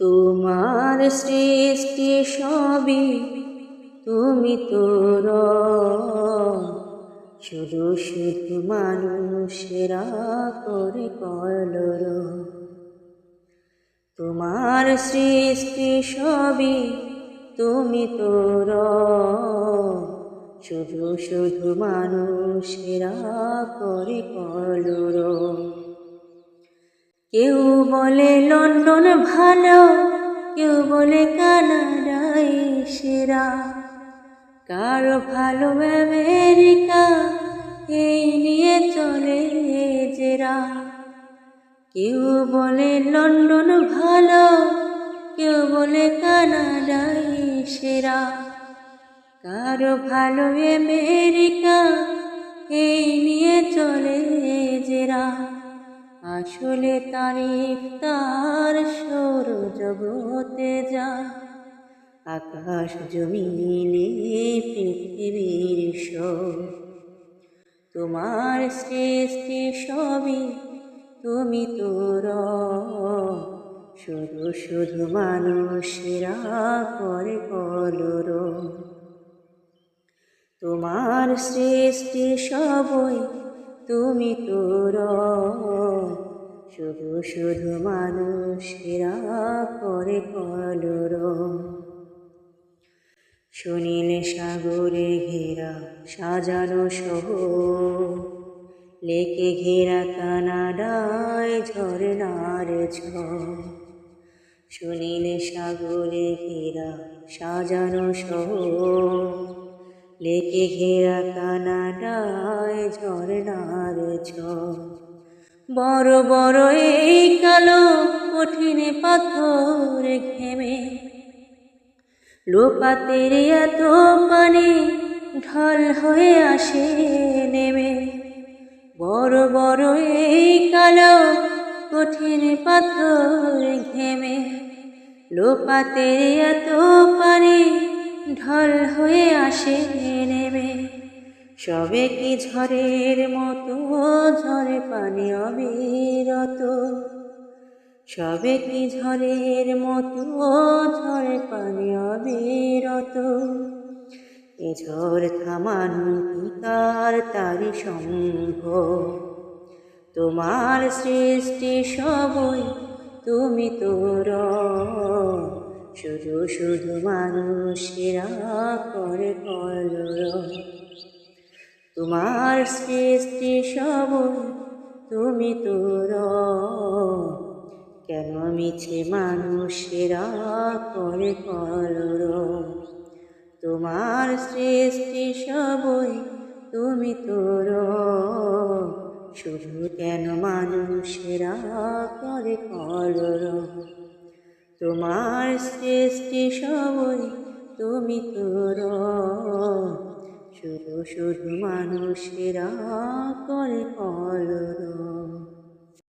তোমার সৃষ্টি সবই, তুমি তোর শুধু শুধু মানুষেরা করে কলর। তোমার সৃষ্টি সবই, তুমি তোর শুধু শুধু মানুষেরা করে কলর। কেউ বলে লন্ডন ভালো, কেউ বলে কানাডাই সেরা। কারও ভালো আমেরিকা, এই নিয়ে চলে জেরা। কেউ বলে লন্ডন ভালো, কেউ বলে কানাডাই সেরা। কারও ভালো আমেরিকা, এই নিয়ে চলে জেরা। আসলে তারিফ তার সৌর জগতে যা আকাশ জমিনে পৃথিবীর তোমার সৃষ্টি সবই তুমি তোর শুধু শুধু মানুষেরা করে কলর তোমার সৃষ্টি সবই তুমি তোর শুধু শুধু মানুষেরা করে কলর শুনিলে সাগরে ঘেরা সাজানো সহ লেকে ঘেরা কানাডায় ঝরনার ঝড়। শুনিলে সাগরে ঘেরা সাজানো সহ লেকে ঘেরা কানাডায় ঝরনার ঝড়। বড় বড় এই কালো কঠিন পাথর ঘেমে। লোপাতের এত পানি ঢল হয়ে আসে নেমে। বড় বড় এই কালো কঠিন পাথর ঘেমে। লোপাতের এত পানি ঢল হয়ে আসে নেমে। সবে কি ঝড়ের মতো ঝরে পানি অবিরত। সবে কি ঝড়ের মতো ঝরে পানি অবিরত। এ ঝড় থামানো কার তারি সম্ভব? তোমার সৃষ্টি সবই তুমি তোর শুধু শুধু মানুষেরা করে কলর তোমার সৃষ্টি সবই তুমি তোর কেন মিছে মানুষেরা করে কলর তোমার সৃষ্টি সবই তুমি তোর শুধু কেন মানুষেরা করে কলর তোমার সৃষ্টি সবই তুমি তোর শুধু শুধু মানুষেরা করে কলর